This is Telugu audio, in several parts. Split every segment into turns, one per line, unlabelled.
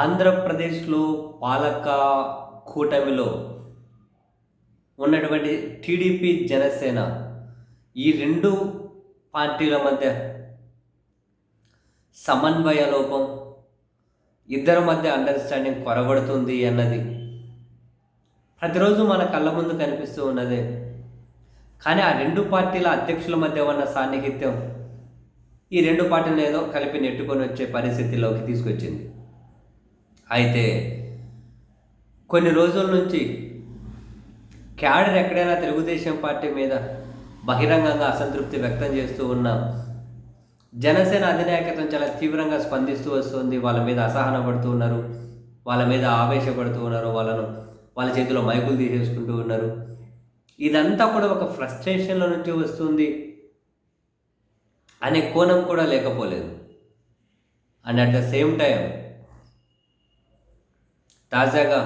ఆంధ్రప్రదేశ్లో పాలక కూటమిలో ఉన్నటువంటి టీడీపీ జనసేన ఈ రెండు పార్టీల మధ్య సమన్వయ లోపం ఇద్దరి మధ్య అండర్స్టాండింగ్ కొరబడుతుంది అన్నది ప్రతిరోజు మన కళ్ళ ముందు కనిపిస్తూ ఉన్నదే. కానీ ఆ రెండు పార్టీల అధ్యక్షుల మధ్య ఉన్న సాన్నిహిత్యం ఈ రెండు పార్టీలను ఏదో కలిపి నెట్టుకొని వచ్చే పరిస్థితిలోకి తీసుకొచ్చింది. అయితే కొన్ని రోజుల నుంచి క్యాడర్ ఎక్కడైనా తెలుగుదేశం పార్టీ మీద బహిరంగంగా అసంతృప్తి వ్యక్తం చేస్తూ ఉన్న జనసేన అధినాయకత్వం చాలా తీవ్రంగా స్పందిస్తూ వస్తుంది. వాళ్ళ మీద అసహన పడుతూ ఉన్నారు. వాళ్ళ మీద ఆవేశపడుతూ ఉన్నారు. వాళ్ళను వాళ్ళ చేతిలో మైకులు తీసేసుకుంటూ ఉన్నారు. ఇదంతా కూడా ఒక ఫ్రస్ట్రేషన్లో నుంచి వస్తుంది అనే కోణం కూడా లేకపోలేదు. And at the same time తాజాగా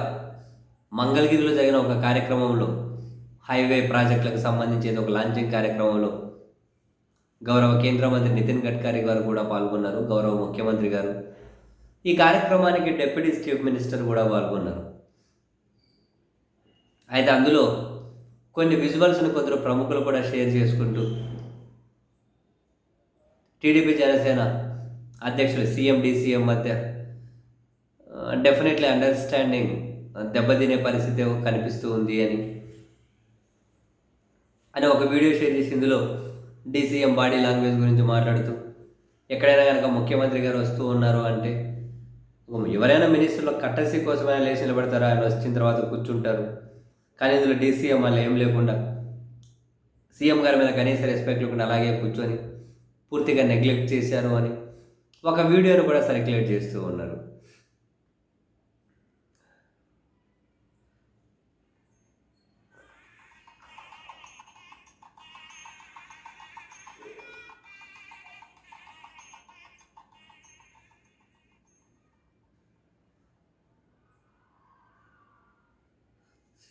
మంగళగిరిలో జరిగిన ఒక కార్యక్రమంలో హైవే ప్రాజెక్టులకు సంబంధించిన ఒక లాంచింగ్ కార్యక్రమంలో గౌరవ కేంద్ర మంత్రి నితిన్ గడ్కరీ గారు కూడా పాల్గొన్నారు గౌరవ ముఖ్యమంత్రి గారు. ఈ కార్యక్రమానికి డిప్యూటీ చీఫ్ మినిస్టర్ కూడా పాల్గొన్నారు. అయితే అందులో కొన్ని విజువల్స్ని కొందరు ప్రముఖులు కూడా షేర్ చేసుకుంటూ టీడీపీ జనసేన అధ్యక్షులు సీఎం డీసీఎం మధ్య డెఫినెట్లీ అండర్స్టాండింగ్ uh, దెబ్బతినే పరిస్థితి కనిపిస్తూ ఉంది అని. అని ఒక వీడియో షేర్ చేసి ఇందులో డీసీఎం బాడీ లాంగ్వేజ్ గురించి మాట్లాడుతూ ఎక్కడైనా కనుక ముఖ్యమంత్రి గారు వస్తూ ఉన్నారు అంటే ఎవరైనా మినిస్టర్లో కట్టసి కోసమైనా లేచి నిలబడతారు? ఆయన వచ్చిన తర్వాత కూర్చుంటారు. కానీ ఇందులో డీసీఎం వాళ్ళు ఏం లేకుండా సీఎం గారి మీద కనీస రెస్పెక్ట్ లేకుండా అలాగే కూర్చొని పూర్తిగా నెగ్లెక్ట్ చేశారు అని ఒక వీడియోను కూడా సర్క్యులేట్ చేస్తూ ఉన్నారు.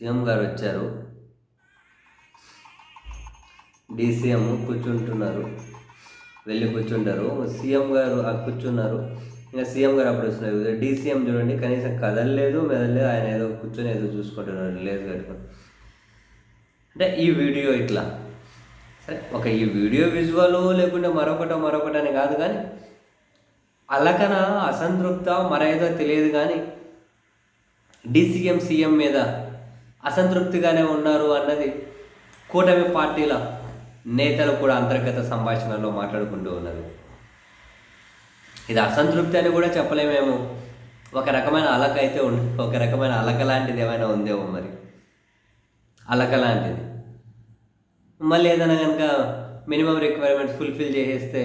సీఎం గారు వచ్చారు. డీసీఎం కూర్చుంటున్నారు. వెళ్ళి కూర్చుంటారు. సీఎం గారు ఆ కూర్చున్నారు. ఇంకా సీఎం గారు అప్పుడు వస్తున్నారు. డీసీఎం చూడండి కనీసం కదలలేదు మెదలలేదు ఆయన ఏదో కూర్చొని ఏదో చూసుకుంటున్నారు. లేదు కట్టుకొని అంటే ఈ వీడియో ఇట్లా. సరే ఒక ఈ వీడియో విజువల్ లేకుంటే మరొకటో మరొకటి అని కాదు కానీ అలకన అసంతృప్త మరేదో తెలియదు కానీ డీసీఎం సీఎం మీద అసంతృప్తిగానే ఉన్నారు అన్నది కూటమి పార్టీల నేతలు కూడా అంతర్గత సంభాషణలో మాట్లాడుకుంటూ ఉన్నారు. ఇది అసంతృప్తి అని కూడా చెప్పలేమేమో. ఒక రకమైన అలక అయితే ఉంది ఒక రకమైన అలక లాంటిది ఏమైనా ఉందేమో మరి. అలక లాంటిది. మళ్ళీ ఏదైనా కనుక మినిమం రిక్వైర్మెంట్స్ ఫుల్ఫిల్ చేసేస్తే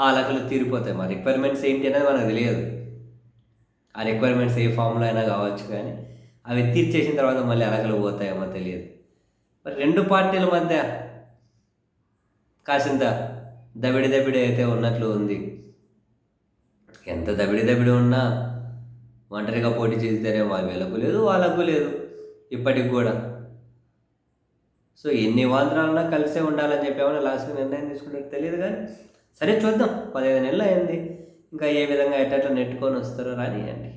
ఆ అలకలు తీరిపోతాయి. మా రిక్వైర్మెంట్స్ ఏంటి అనేది మనకు తెలియదు. ఆ రిక్వైర్మెంట్స్ ఏ ఫామ్లో అయినా కావచ్చు కానీ. అవి తీర్చేసిన తర్వాత మళ్ళీ అలకలు పోతాయేమో తెలియదు. మరి రెండు పార్టీల మధ్య కాసింత దబిడి దబిడి అయితే ఉన్నట్లు ఉంది. ఎంత దబిడి దబిడి ఉన్నా ఒంటరిగా పోటీ చేస్తేనే వాళ్ళ వీళ్ళకు లేదు వాళ్ళకు లేదు ఇప్పటికి కూడా. సో ఎన్ని వాంధ్రాలన్నా కలిసే ఉండాలని చెప్పి ఏమైనా లాస్ట్ నిర్ణయం తీసుకుంటే తెలియదు కానీ సరే చూద్దాం. పదిహేను నెలలు అయింది. ఇంకా ఏ విధంగా ఎట్లా నెట్టుకొని వస్తారో రానియండి.